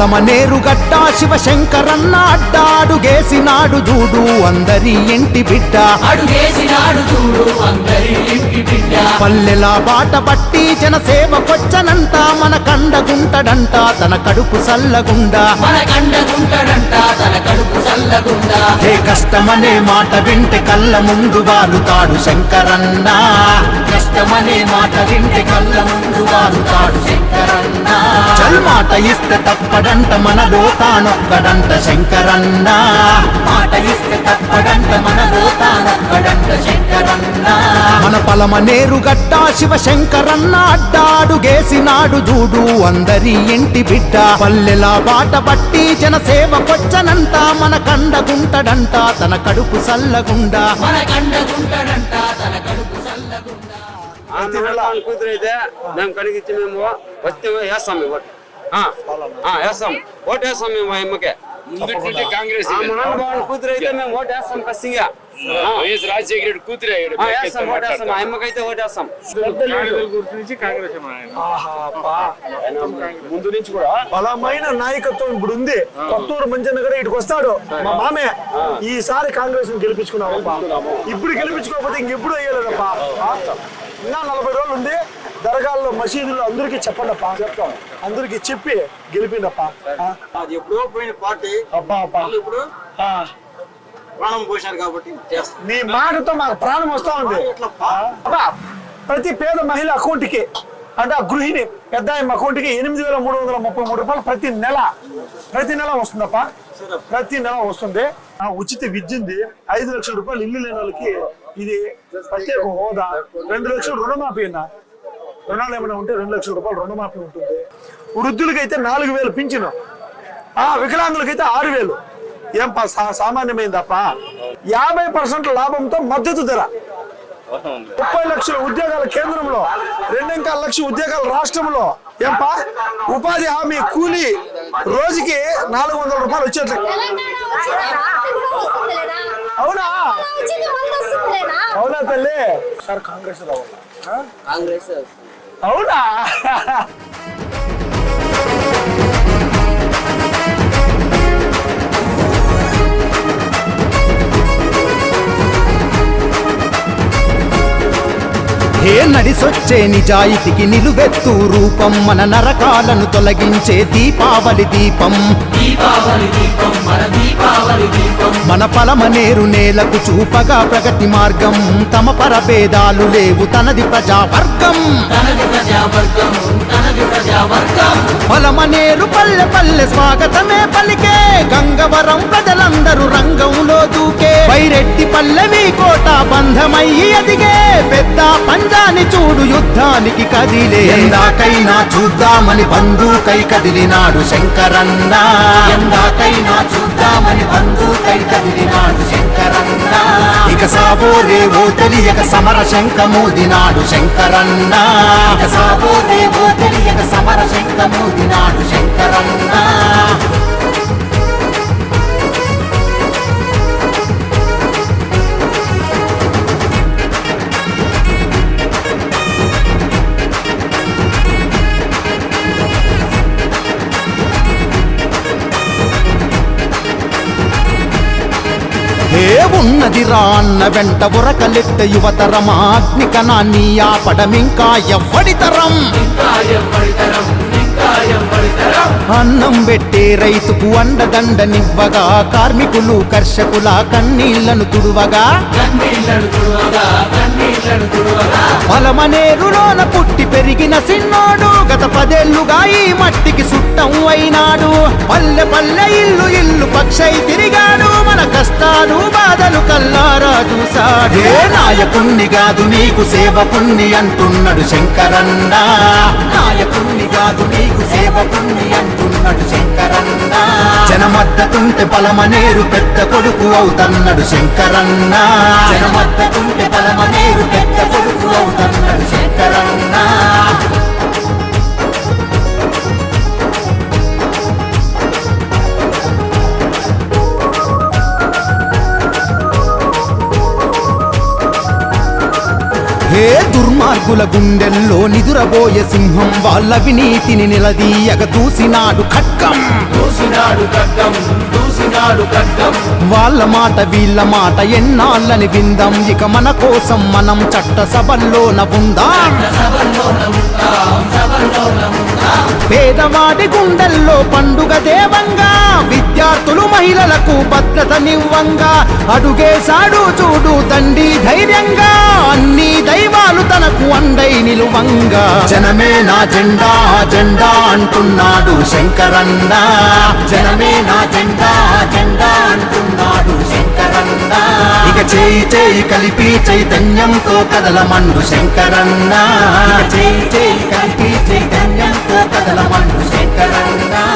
పలమ నేరుగడ్డ శివశంకరన్న అడ్డాడు గేసినాడు చూడు అందరి ఇంటి బిడ్డ. పల్లెల బాట పట్టి జనసేవ కొచ్చనంట మన కండగుంటడంట తన కడుపు సల్లగుండా. ఏ కష్టమనే మాట వింటే కళ్ళ ముందు వాలుతాడు శంకరన్న. కష్టమనే మాట వింటే కళ్ళ ముందు వారుతాడు శంకరన్న. మాట ఇస్తే తప్పడంట మనలో తానొక్కడంట శంకరన్న. మాట ఇస్తే తప్పడంట మనలో తానొక్కడంట శంకరన్న. మన పలమ నేరుగడ్డ శివశంకరన్న అడ్డాడు గేసినాడు చూడు అందరి ఇంటి బిడ్డ. పల్లెల బాట పట్టి జనసేవ కొచ్చనంట మన కండగుంటడంట తన కడుపు సల్లగుండా. మన కండగుంటడంట తన కడుపు అయితే మేము కడిగిచ్చి మేము వస్తే వేస్తాం మేము ఓటు వేస్తాం ఓటు వేస్తాం మేము ఆ అమ్మకే ముందుంటే కాంగ్రెస్ ఆ మహానుభావుని కూతురు అయితే మేము ఓటు వేస్తాం ఖచ్చితంగా ఆ, వైఎస్ రాజశేఖర రెడ్డి కూతురే ఈడ ఆ, బ్యాక్ వేస్తాం ఓటు వేస్తాం ఆ అమ్మకైతే ఓటు వేస్తాం గురించి కాంగ్రెస్ ఆయన. ముందు నుంచి కూడా బలమైన నాయకత్వం ఇప్పుడు ఉంది కొత్తూరు మంజన్న గారు ఇటుకు వస్తాడు మా మామే ఈసారి కాంగ్రెస్ గెలిపించుకున్నామప్పా ఇప్పుడు గెలిపించుకోకపోతే ఇంకెప్పుడు వేయలేదప్పా ఇంకా నలభై రోజులు ఉంది దర్గాల్లో మసీదుల్లో అందరికీ చెప్పండి అప్ప చెప్తాం. అందరికి చెప్పి గెలిపిండప్పా? అది ఎప్పుడో పోయిన పార్టీ. అబ్బా అబ్బా. ఇప్పుడు ఆ, ప్రాణం పోశారు కాబట్టి నీ మాటతో మాకు ప్రాణం వస్తా ఉంది. ప్రతి పేద మహిళ అకౌంట్కి అంటే ఆ గృహిణి పెద్ద అకౌంట్కి ఎనిమిది వేల మూడు వందల ముప్పై మూడు రూపాయలు ప్రతి నెల ప్రతి నెల వస్తుందప్ప. ప్రతి నెల వస్తుంది. ఆ ఉచిత విద్య ఉంది ఐదు లక్షల రూపాయలు ఇల్లు లేని వాళ్ళకి ఇది ప్రత్యేక హోదా. రెండు లక్షలు రుణమాఫీ అన్న. రుణాలు ఏమైనా ఉంటే రెండు లక్షల రూపాయలు రుణమాఫీ ఉంటుంది. వృద్ధులకైతే నాలుగు వేలు పింఛను. ఆ వికలాంగులకైతే ఆరు వేలు. ఏం సామాన్యమైందప్ప? యాభై పర్సెంట్ లాభంతో మద్దతు ధర. ముప్పై లక్షల ఉద్యోగాల కేంద్రంలో రెండింకా లక్షల ఉద్యోగాల రాష్ట్రంలో. ఏంపా? ఉపాధి హామీ కూలీ రోజుకి నాలుగు వందల రూపాయలు వచ్చేట్లు? అవునా? ತಲೆ ಸರ್ ಕಾಂಗ್ರೆಸ್ ಅವಲ್ಲ ಕಾಂಗ್ರೆಸ್ ಹೌದಾ? హే నడిసొచ్చే నిజాయితీకి నిలువెత్తు రూపం మన నరకాలను తొలగించే దీపావళి దీపం. మన పలమనేరు నేలకు చూపగా ప్రగతి మార్గం. తమ పరభేదాలు లేవు తనది ప్రజావర్గం. తనది ప్రజావర్గం తనది పలమనేరు పల్లె పల్లె స్వాగతమే పలికే గంగవరం ప్రజలందరూ రంగంలో దూకే. వైరెడ్డి పల్లెవి కోట బంధమయ్యి ఎదిగే పెద్ద పంజాని చూడు యుద్ధానికి కదిలే. ఎందాకైనా చూద్దామని బంధుకై కదిలినాడు శంకరన్న. ఎందాకైనా చూద్దామని బంధుకై కదిలినాడు ఇక సాబోరే ఓ తెలియక సమర శంఖమూదినాడు శంకరన్న. ఇక సాబోరే ఓ తెలియక సమర శంఖమూదినాడు ఉన్నది రా అన్న వెంట ఉరకలెట్ట యువతరం అగ్ని కణాన్ని ఆపడమింకా ఎవ్వడితరం అన్నం పెట్టే రైతుకు అండదండనివ్వగా కార్మికులు కర్షకుల కన్నీళ్ళను తుడువగా. బలమనేరులోన పుట్టి పెరిగిన సిన్నోడు గత పదేళ్ళుగా ఈ మట్టికి సుట్టం అయినాడు. పల్లె పల్లె ఇల్లు ఇల్లు పక్షై తిరిగాడు మన కష్టాలు బాధలు కల్లారా చూసాడే నాయకుణ్ణి కాదు నీకు సేవకుణ్ణి అంటున్నాడు శంకరన్న. నీకు అంటున్నాడు శంకరన్న. జనమద్దతుంటే బలమనేరు పెద్ద కొడుకు అవుతన్నాడు శంకరన్న. జనమద్దతుంటే బలమనేరు పెద్ద హే దుర్మార్గుల గుండెల్లో నిదురబోయే సింహం వాళ్ళ వినీతిని నిలదీయగ దూసినాడు ఖడ్గం. దూసినాడు ఖడ్గం దూసినాడు ఖడ్గం. వాళ్ళ మాట వీళ్ళ మాట ఎన్నాళ్ళని విందాం. ఇక మన కోసం మనం చట్ట సభల్లోన ఉందాం. పేదవాడి గుండెల్లో పండుగ దేవంగా విద్యార్థులు మహిళలకు భద్రతనివ్వంగా అడుగేశాడు చూడు తండ్రి ధైర్యంగా అన్ని దైవాలు తనకు అండై నిలువంగా. జనమే నా జెండా జెండా అంటున్నాడు శంకరన్న. జనమే నా జెండా జెండా అంటున్నాడు శంకరన్న. చేయి చేయి కలిపి చైతన్యంతో కదలమండు శంకరన్న. చేయి చేయి కలిపి చైతన్యంతో కదలమండు శంకరన్నా.